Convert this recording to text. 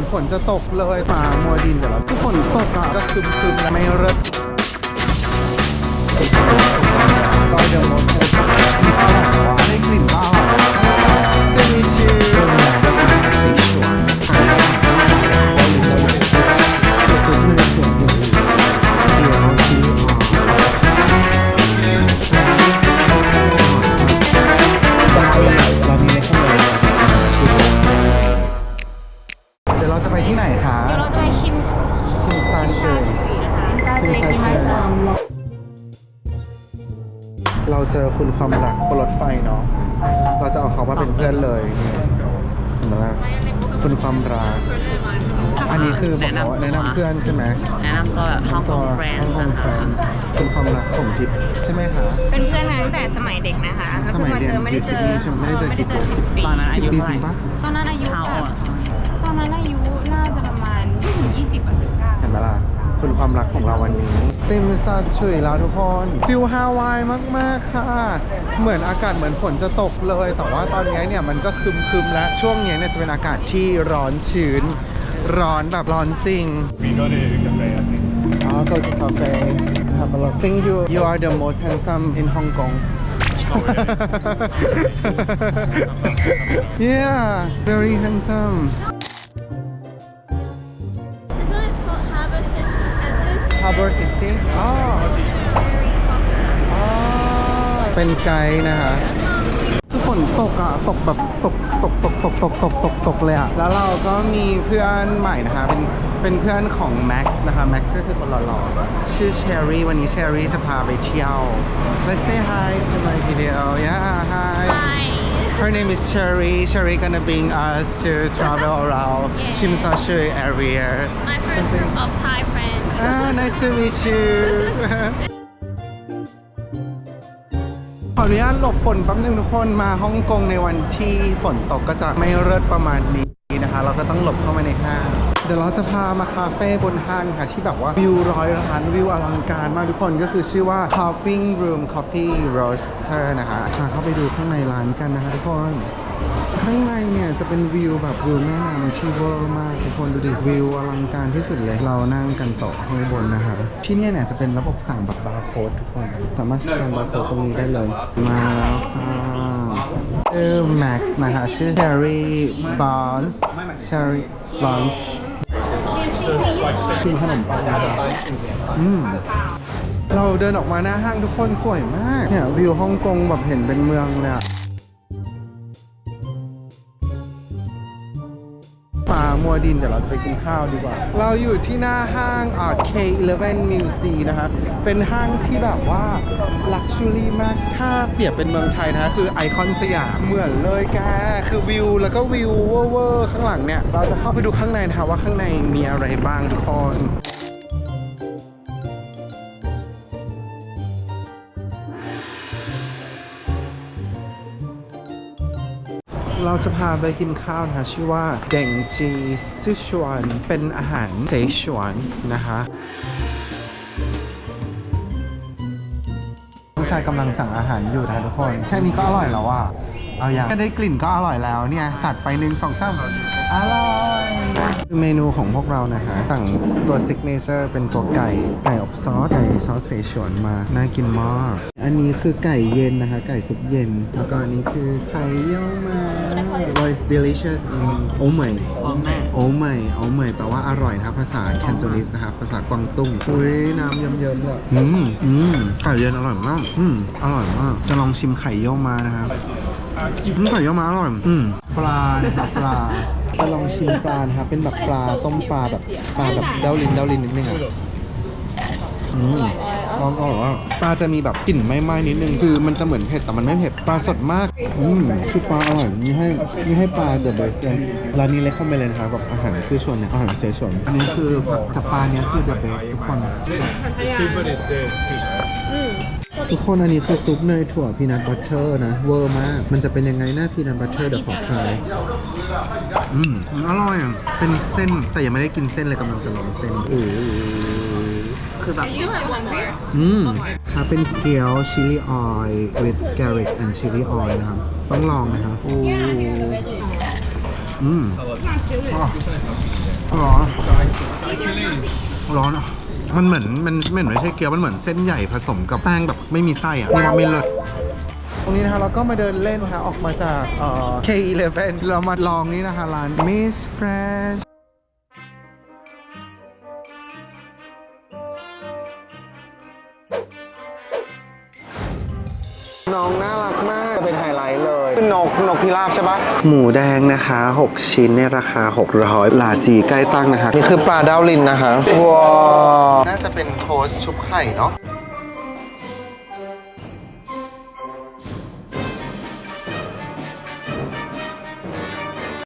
อนฝนจะตกเลยมามัวดินแต่ว่าทุกฝนตกอะก็คึมคึมแล้วไม่เริ่มก็เดี๋ยวรถจะมีข้าหรอกว่าได้กลิ่นข้า เราเจอคุณความรักบนรถไฟเนาะ เราจะเอาเขามาเป็นเพื่อนเลยเนี่ยเห็นไหมคุณความรัก อันนี้คือบอกว่าแนะนำเพื่อนใช่ไหมแนะนำตัวแบบฮ่องกงแฟนฮ่องกงนะแฟคะนคุณความรักผมทิพย์ใช่ไหมคะ เป็นเพื่อนกันตั้งแต่สมัยเด็กนะคะสมัยเรียนไม่ได้เจอใช่ไหมไม่ได้เจอไม่ได้เจอสิบปีตอนนั้นอาสิบยุปีเท่าจไหริงร่ปะตอนนั้นอายุเท่าแบบอะตอนนั้นอายุน่าจะประมาณไม่ถึงยี่สิบอะสิบเก้าเห็นไหมล่ะคุณความรักของเราวันนี้ เต็มซาชุยแล้วทุกคนฟิลฮาวายมาก ๆ ค่ะ เหมือนอากาศเหมือนฝนจะตกเลย แต่ว่าตอนนี้เนี่ยมันก็ครึมๆแล้วช่วงนี้เนี่ยจะเป็นอากาศที่ร้อนชื้น ร้อนแบบร้อนจริง We go to cafe, I think. I'll go to cafe have a look think you you are the most handsome in Hong Kong yeah very handsome Harbor City อ๋ออ๋อเป็นไกด์นะคะฝนตกอะ ตกแบบตกตกตกตกตกตกตกตกเลยอะ แล้วเราก็มีเพื่อนใหม่นะคะ เป็นเป็นเพื่อนของ Max นะคะ Max ก็คือคนหล่อๆชื่อ Cherry วันนี้ Cherry จะพาไปเที่ยว Let's say hi to my video yeah hi Her name is Cherry. Cherry gonna bring us to travel around Yeah. Chim Sa Shui area. My first group of Thai friends Ah, nice to meet you. ขออนุญาตหลบฝนแป๊บนึงทุกคนมาฮ่องกงในวันที่ฝนตกก็จะไม่เลิศประมาณนี้นะคะ เราก็ต้องหลบเข้ามาในห้างเดี๋ยวเราจะพามาคาเฟ่บนห้างค่ะ ที่แบบว่าวิวร้อยล้านวิวอลังการมากทุกคนก็คือชื่อว่า Hopping Room Coffee Roaster นะคะพาเข้าไปดูข้างในร้านกันนะคะทุกคนข้างในเนี่ยจะเป็นวิวแบบวิวแม่น้ำที่เวอร์มากทุกคนดูดิวิวอลังการที่สุดเลย เรานั่งกันโต๊ะข้างบนนะคะที่เนี่ยเนี่ยจะเป็นระบบสั่งแบบบาร์โค้ดทุกคน สามารถสแกนบาร์โค้ดตรงนี้ได้เลย มาแล้วค่ะชื่อ Max นะคะ ชื่อ Cherry Bonds Cherry Bonds กินขนมปังอืมเราเดินออกมาหน้าห้างทุกคนสวยมาก เนี่ยวิวฮ่องกงแบบเห็นเป็นเมืองเลยอะ มัวดินเดี๋ยวเราไปกินข้าวดีกว่า เราอยู่ที่หน้าห้างอ่า K11 Music นะคะเป็นห้างที่แบบว่าลักชัวรี่มากถ้าเปรียบเป็นเมืองไทยนะคะคือไอคอนสยามเหมือนเลยแกคือวิวแล้วก็วิวเวอร์ข้างหลังเนี่ย เราจะเข้าไปดูข้างในนะคะว่าข้างในมีอะไรบ้างทุกคน เราจะพาไปกินข้าวนะคะชื่อว่าเดงจีซิชวนเป็นอาหารเซชวนนะคะผู้ชายกำลังสั่งอาหารอยู่นะทุกคนแค่นี้ก็อร่อยแล้วอะเอาอย่างแค่ได้กลิ่นก็อร่อยแล้วเนี่ย สัตว์ไปหนึ่งสองสามอร่อยเมนูของพวกเรานะคะ สั่งตัวซิกเนเจอร์เป็นตัวไก่ ไก่อบซอส ไก่ซอสเสฉวนมา น่ากินมาก อันนี้คือไก่เย็นนะคะ ไก่ซุปเย็น แล้วก็อันนี้คือไข่เยี่ยวมา was delicious oh my โอ้แม่โอ้ไม่โอ้ไม่แปลว่าอร่อยนะครับภาษาแคนโตนิสนะครับภาษากวางตุ้งอุ้ยน้ำเยิ้มๆเลยอืมอืมไก่เย็นอร่อยมากอืมอร่อยมากจะลองชิมไข่เยี่ยวมานะครับอืมไข่เยี่ยวมาอร่อยอืมปลานะครับปลาจะลองชิมปลานะครับเป็นแบบปลาต้มปลาแบบปลาแบบเดาลินเดาลินนิดนึงอะ อืมลองก่อนว่าปลาจะมีแบบกลิ่นไหม้ๆนิดนึง คือมันจะเหมือนเผ็ดแต่มันไม่เผ็ด ปลาสดมาก อืมคือปลาอร่อยนี่ให้นี่ให้ปลาเดอะเบสเลยร้านนี้เล็กเข้าไปเลยนะครับแบบอาหารชื่อชวนเนี่ยอาหารเสฉวนอันนี้คือแต่ปลาเนี้ยคือเดอะเบสทุกคน Super is there too. ทุกคนอันนี้คือซุปเนยถั่วพีนัทบัตเตอร์นะ เวอร์มาก มันจะเป็นยังไงหน้าพีนัทบัตเตอร์เดี๋ยวขอ try อืมอร่อยอะเป็นเส้นแต่ยังไม่ได้กินเส้นเลยกำลังจะลองเส้นโอ้โห คือแบบ อืมค่ะเป็นเกี๊ยวชิลลี่ออย with garlic and chili oil นะครับ ต้องลองนะครับโอ้อืมอะร้อนร้อนอะมันเหมือนมันมันเหมือนไม่ใช่เกี๊ยวมันเหมือนเส้นใหญ่ผสมกับแป้งแบบไม่มีไส้อะนี่ว่าไม่เลิศตรงนี้นะคะเราก็มาเดินเล่นนะคะออกมาจากเอ่อ K11 เรามาลองนี่นะคะร้าน Miss Fresh น้องน่ารักมาก เป็นไฮไลท์เลย นก นกพิราบใช่ปะหมูแดงนะคะ 6 ชิ้นในราคา 600ลาจีใกล้ตั้งนะคะ นี่คือปลาดาวลินนะคะว้าวน่าจะเป็นโทสต์ชุบไข่เนาะ